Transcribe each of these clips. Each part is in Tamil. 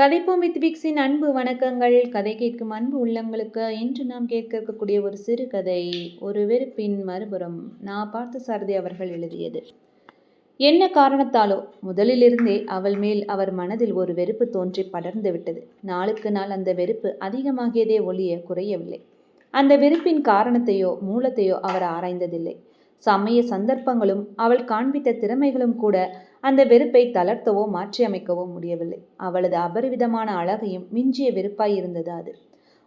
கதைப்போம் வித் பிக்ஸின் அன்பு வணக்கங்கள். கதை கேட்கும் அன்பு உள்ளங்களுக்கு இன்று நாம் கேட்க இருக்கக்கூடிய ஒரு சிறு கதை ஒரு வெறுப்பின் மறுபுறம் நான் பார்த்த சாரதி அவர்கள் எழுதியது. என்ன காரணத்தாலோ முதலிலிருந்தே அவள் மேல் அவர் மனதில் ஒரு வெறுப்பு தோன்றி படர்ந்து விட்டது. நாளுக்கு நாள் அந்த வெறுப்பு அதிகமாகியதே ஒழிய குறையவில்லை. அந்த வெறுப்பின் காரணத்தையோ மூலத்தையோ அவர் ஆராய்ந்ததில்லை. சமய சந்தர்ப்பங்களும் அவள் காண்பித்த திறமைகளும் கூட அந்த வெறுப்பை தளர்த்தவோ மாற்றியமைக்கவோ முடியவில்லை. அவளது அபரிவிதமான அழகையும் மிஞ்சிய வெறுப்பாய் இருந்தது அது.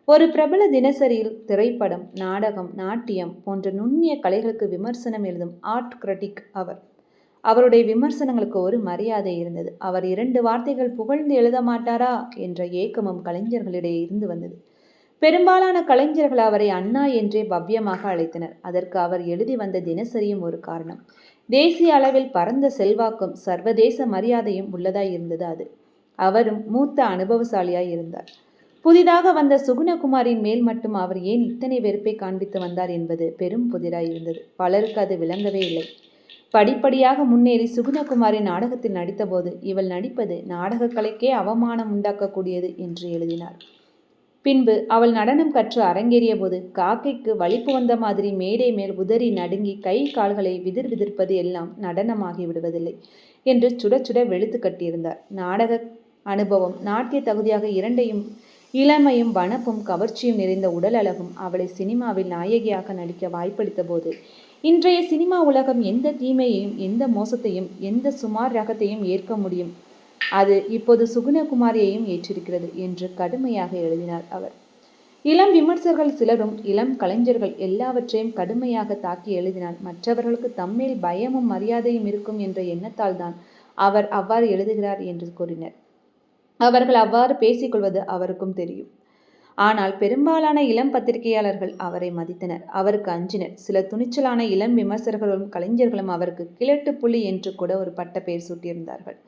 ஒரு பிரபல தினசரியில் திரைப்படம் நாடகம் நாட்டியம் போன்ற நுண்ணிய கலைகளுக்கு விமர்சனம் எழுதும் ஆர்ட் கிரிட்டிக் அவர். அவருடைய விமர்சனங்களுக்கு ஒரு மரியாதை இருந்தது. அவர் இரண்டு வார்த்தைகள் புகழ்ந்து எழுத மாட்டாரா என்ற ஏக்கமும் கலைஞர்களிடையே இருந்து வந்தது. பெரும்பாலான கலைஞர்கள் அவரை அண்ணா என்றே பவ்யமாக அழைத்தனர். அதற்கு அவர் எழுதி வந்த தினசரியும் ஒரு காரணம். தேசிய அளவில் பரந்த செல்வாக்கும் சர்வதேச மரியாதையும் உள்ளதாய் இருந்தது அது. அவரும் மூத்த அனுபவசாலியாய் இருந்தார். புதிதாக வந்த சுகுணகுமாரின் மேல் மட்டும் அவர் ஏன் இத்தனை வெறுப்பை காண்பித்து வந்தார் என்பது பெரும் புதிராய் இருந்தது. பலருக்கு அது விளங்கவே இல்லை. படிப்படியாக முன்னேறி சுகுணகுமாரி நாடகத்தில் நடித்தபோது இவள் நடிப்பது நாடகக் கலைக்கே அவமானம் உண்டாக்கக்கூடியது என்று எழுதினார். பின்பு அவள் நடனம் கற்று அரங்கேறிய போது காக்கைக்கு வலிப்பு வந்த மாதிரி மேடை மேல் உதறி நடுங்கி கை கால்களை விதிர் விதிர்ப்பது எல்லாம் நடனமாகி விடுவதில்லை என்று சுட சுட வெளுத்து கட்டியிருந்தார். நாடக அனுபவம் நாட்டிய தகுதியாக இரண்டையும் இளமையும் வனப்பும் கவர்ச்சியும் நிறைந்த உடல் அழகும் அவளை சினிமாவில் நாயகியாக நடிக்க வாய்ப்பளித்த போது இன்றைய சினிமா உலகம் எந்த தீமையையும் எந்த மோசத்தையும் எந்த சுமார் ரகத்தையும் ஏற்க முடியும் அது இப்போது சுகுணகுமாரியையும் ஏற்றிருக்கிறது என்று கடுமையாக எழுதினார் அவர். இளம் விமர்சகர்கள் சிலரும் இளம் கலைஞர்கள் எல்லாவற்றையும் கடுமையாக தாக்கி எழுதினால் மற்றவர்களுக்கு தம்மேல் பயமும் மரியாதையும் இருக்கும் என்ற எண்ணத்தால் தான் அவர் அவ்வாறு எழுதுகிறார் என்று கூறினர். அவர்கள் அவ்வாறு பேசிக்கொள்வது அவருக்கும் தெரியும். ஆனால் பெரும்பாலான இளம் பத்திரிகையாளர்கள் அவரை மதித்தனர். அவருக்கு அஞ்சினர். சில துணிச்சலான இளம் விமர்சகர்களும் கலைஞர்களும் அவருக்கு கிழட்டு புள்ளி என்று கூட ஒரு பட்ட பெயர் சூட்டியிருந்தார்கள்.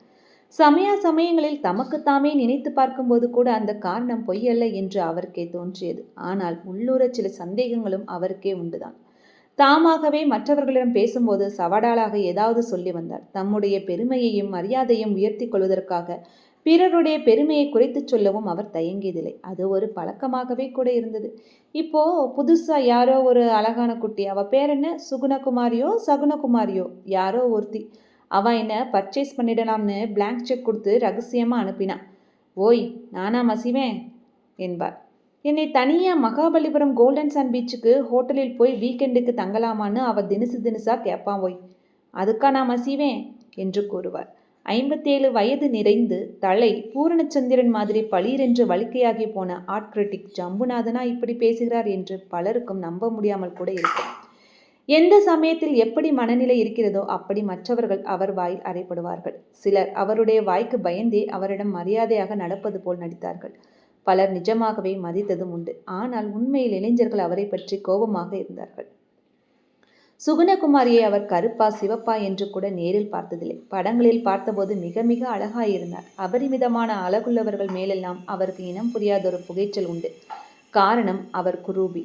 சமய சமயங்களில் தமக்குத்தாமே நினைத்து பார்க்கும்போது கூட அந்த காரணம் பொய்யல்ல என்று அவருக்கே தோன்றியது. ஆனால் உள்ளூர சில சந்தேகங்களும் அவருக்கே உண்டுதான். தாமாகவே மற்றவர்களிடம் பேசும்போது சவடாலாக ஏதாவது சொல்லி வந்தார். தம்முடைய பெருமையையும் மரியாதையும் உயர்த்தி கொள்வதற்காக பிறருடைய பெருமையை குறைத்து சொல்லவும் அவர் தயங்கியதில்லை. அது ஒரு பழக்கமாகவே கூட இருந்தது. இப்போ புதுசா யாரோ ஒரு அழகான குட்டி அவ பேர் என்ன? சுகுணகுமாரியோ? சகுணகுமாரியோ? யாரோ ஒருத்தி. அவன் என்ன பர்ச்சேஸ் பண்ணிடலாம்னு பிளாங்க் செக் கொடுத்து ரகசியமாக அனுப்பினான் ஓய் நானா மசிவேன் என்பார். என்னை தனியாக மகாபலிபுரம் கோல்டன் சன் பீச்சுக்கு ஹோட்டலில் போய் வீக்கெண்டுக்கு தங்கலாமான்னு அவள் தினசு தினசாக கேட்பான் ஓய் அதுக்கா நான் மசிவேன் என்று கூறுவார். ஐம்பத்தேழு வயது நிறைந்து தலை பூரணச்சந்திரன் மாதிரி பளீரென்று வலிக்கையாகி போன ஆர்ட் கிரிட்டிக் ஜம்புநாதனா இப்படி பேசுகிறார் என்று பலருக்கும் நம்ப முடியாமல் கூட இருக்கும். எந்த சமயத்தில் எப்படி மனநிலை இருக்கிறதோ அப்படி மற்றவர்கள் அவர் வாயில் அறைப்படுவார்கள். சிலர் அவருடைய வாய்க்கு பயந்தே அவரிடம் மரியாதையாக நடப்பது போல் நடித்தார்கள். பலர் நிஜமாகவே மதித்ததும் உண்டு. ஆனால் உண்மையில் இளைஞர்கள் அவரை பற்றி கோபமாக இருந்தார்கள். சுகுணகுமாரியை அவர் கருப்பா சிவப்பா என்று கூட நேரில் பார்த்ததில்லை. படங்களில் பார்த்தபோது மிக மிக அழகாயிருந்தார். அபரிமிதமான அழகுள்ளவர்கள் மேலெல்லாம் அவருக்கு இனம் புரியாத ஒரு புகைச்சல் உண்டு. காரணம் அவர் குரூபி.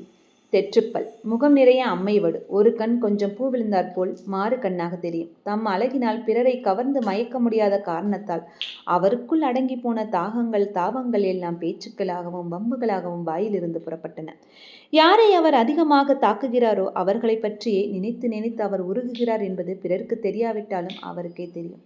தெற்றுப்பல். முகம் நிறைய அம்மைவடு. ஒரு கண் கொஞ்சம் பூ விழுந்தாற் போல் மாறு கண்ணாக தெரியும். தம் அழகினால் பிறரை கவர்ந்து மயக்க முடியாத காரணத்தால் அவருக்குள் அடங்கி போன தாகங்கள் தாவங்கள் எல்லாம் பேச்சுக்களாகவும் வம்புகளாகவும் வாயிலிருந்து புறப்பட்டன. யாரை அவர் அதிகமாக தாக்குகிறாரோ அவர்களை பற்றியே நினைத்து நினைத்து அவர் உருகுகிறார் என்பது பிறருக்கு தெரியாவிட்டாலும் அவருக்கே தெரியும்.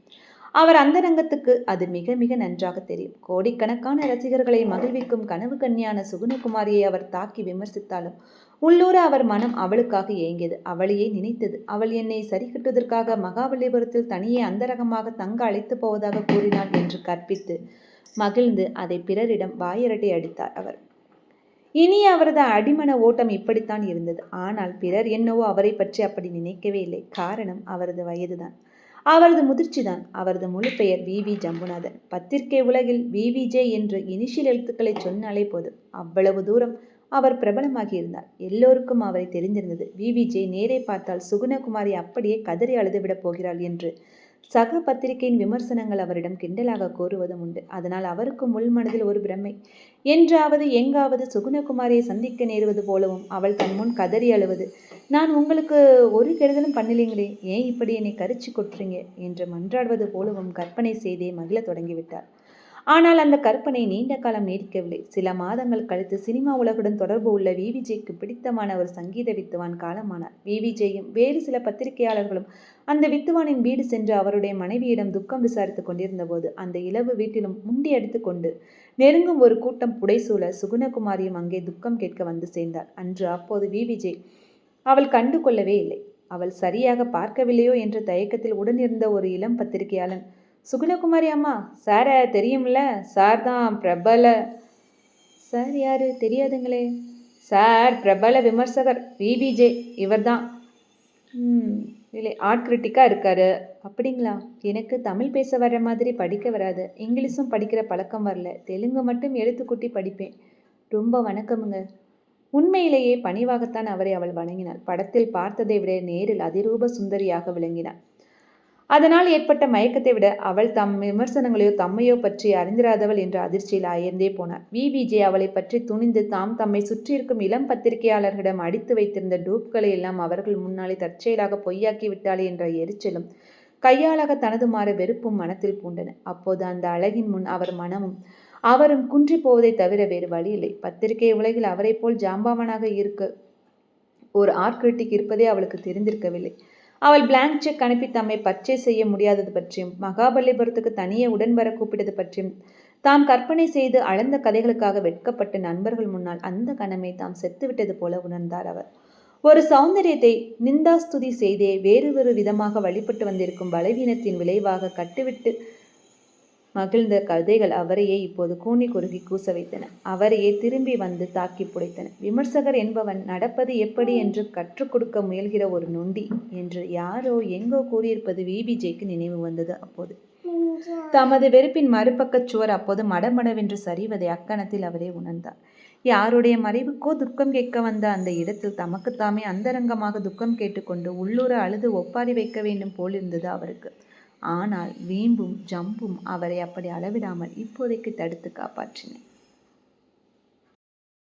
அவர் அந்தரங்கத்துக்கு அது மிக மிக நன்றாக தெரியும். கோடிக்கணக்கான ரசிகர்களை மகிழ்விக்கும் கனவு கன்னியான சுகுணகுமாரியை அவர் தாக்கி விமர்சித்தாலும் உள்ளூர அவர் மனம் அவளுக்காக ஏங்கியது. அவளையே நினைத்தது. அவள் என்னை சரிகட்டுவதற்காக மகாபலிபுரத்தில் தனியே அந்தரகமாக தங்க அழைத்து போவதாக கூறினாள் என்று கற்பித்து மகிழ்ந்து அதை பிறரிடம் வாயரட்டை அடித்தார் அவர். இனி அவரது அடிமன ஓட்டம் இப்படித்தான் இருந்தது. ஆனால் பிறர் என்னவோ அவரை பற்றி அப்படி நினைக்கவே இல்லை. காரணம் அவரது வயதுதான். அவரது முதிர்ச்சிதான். அவரது முழு பெயர் வி. வி. ஜம்புநாதன். பத்திரிகை உலகில் வி. வி. ஜே. என்று இனிஷியல் எழுத்துக்களை சொன்னாலே போதும். அவ்வளவு தூரம் அவர் பிரபலமாகியிருந்தார் எல்லோருக்கும் அவரை தெரிந்திருந்தது. விவிஜே நேரே பார்த்தால் சுகுணகுமாரி அப்படியே கதறி அழுதுவிடப் போகிறாள் என்று. சக பத்திரிகையின் விமர்சனங்கள் அவரிடம் கிண்டலாக கோருவதும் உண்டு. அதனால் அவருக்கும் உள்மனதில் ஒரு பிரமை என்றாவது எங்காவது சுகுணகுமாரியை சந்திக்க நேருவது போலவும் அவள் தன் முன் கதறி அழுவது. நான் உங்களுக்கு ஒரு கெடுதலும் பண்ணலைங்களே. ஏன் இப்படி என்னை கரிச்சு கொட்டுறீங்க? என்று மன்றாடுவது போலவும் கற்பனை செய்தே மகிழ தொடங்கிவிட்டார். ஆனால் அந்த கற்பனை நீண்ட காலம் நீடிக்கவில்லை. சில மாதங்கள் கழித்து சினிமா உலகுடன் தொடர்பு உள்ள விவிஜேக்கு பிடித்தமான ஒரு சங்கீத வித்துவான் காலமானார். விவிஜேயும் வேறு சில பத்திரிகையாளர்களும் அந்த வித்துவானின் வீடு சென்று அவருடைய மனைவியிடம் துக்கம் விசாரித்துக் கொண்டிருந்த போது அந்த இளவு வீட்டிலும் முண்டி அடித்துக் கொண்டு நெருங்கும் ஒரு கூட்டம் புடைசூழ சுகுணகுமாரியும் அங்கே துக்கம் கேட்க வந்து சேர்ந்தார். அன்று அப்போது விவிஜே அவள் கண்டு கொள்ளவே இல்லை. அவள் சரியாக பார்க்கவில்லையோ? என்ற தயக்கத்தில் உடனிருந்த ஒரு இளம் பத்திரிகையாளன் சுகுணகுமாரி அம்மா சாரை தெரியும்ல? சார் தான் பிரபல. சார் யாரு? தெரியாதுங்களே. சார் பிரபல விமர்சகர் விபிஜே இவர் தான். இல்லை ஆர்ட் கிரிட்டிக்காக இருக்காரு. அப்படிங்களா? எனக்கு தமிழ் பேச வர மாதிரி படிக்க வராது. இங்கிலீஷும் படிக்கிற பழக்கம் வரல. தெலுங்கு மட்டும் எழுத்துக்கூட்டி படிப்பேன். ரொம்ப வணக்கமுங்க. உண்மையிலேயே பணிவாகத்தான் அவரை அவள் வணங்கினாள். படத்தில் பார்த்ததை விட நேரில் அதிரூப சுந்தரியாக விளங்கினாள். அதனால் ஏற்பட்ட மயக்கத்தை விட அவள் தம் விமர்சனங்களையோ தம்மையோ பற்றி அறிந்திராதவள் என்ற அதிர்ச்சியில் அயர்ந்தே போனார் வி. விஜே அவளை பற்றி துணிந்து தாம் தம்மை சுற்றியிருக்கும் இளம் பத்திரிகையாளர்களிடம் அடித்து வைத்திருந்த டூப்களை எல்லாம் அவர்கள் முன்னாலே தற்செயலாக பொய்யாக்கி விட்டாளே என்ற எரிச்சலும் கையாளாக தனது மாற வெறுப்பும் மனத்தில் பூண்டன. அப்போது அந்த அழகின் முன் அவர் மனமும் அவரும் குன்றி போவதை தவிர வேறு வழி இல்லை. பத்திரிகை உலகில் அவரை போல் ஜாம்பாவனாக இருக்க ஒரு ஆர்கிரிட்டிக் இருப்பதே அவளுக்கு தெரிந்திருக்கவில்லை. அவள் பிளாங்க் செக் அனுப்பி தம்மை பர்ச்சேஸ் செய்ய முடியாதது பற்றியும் மகாபலிபுரத்துக்கு தனியே உடன் வர கூப்பிட்டது பற்றியும் தாம் கற்பனை செய்து அளந்த கதைகளுக்காக வெட்கப்பட்ட நண்பர்கள் முன்னால் அந்த கணமே தாம் செத்துவிட்டது போல உணர்ந்தார் அவர். ஒரு சௌந்தரியத்தை நிந்தாஸ்துதி செய்தே வேறு ஒரு விதமாக வழிபட்டு வந்திருக்கும் பலவீனத்தின் விளைவாக கட்டுவிட்டு மகிழ்ந்த கதைகள் அவரையே இப்போது கூனி குறுகி கூச வைத்தன. அவரையே திரும்பி வந்து தாக்கி புடைத்தன. விமர்சகர் என்பவன் நடப்பது எப்படி என்று கற்றுக் கொடுக்க முயல்கிற ஒரு நொண்டி என்று யாரோ எங்கோ கூறியிருப்பது விபிஜேக்கு நினைவு வந்தது அப்போது. தமது வெறுப்பின் மறுபக்கச் சுவர் அப்போது மடமடவென்று சரிவதை அக்கணத்தில் அவரே உணர்ந்தார். யாருடைய மறைவுக்கோ துக்கம் கேட்க வந்த அந்த இடத்தில் தமக்குத்தாமே அந்தரங்கமாக துக்கம் கேட்டுக்கொண்டு உள்ளூர அழுது ஒப்பாரி வைக்க வேண்டும் போலிருந்தது அவருக்கு. ஆனால் வீம்பும் ஜம்பும் அவரை அப்படி அளவிடாமல் இப்போதைக்கு தடுத்து காப்பாற்றின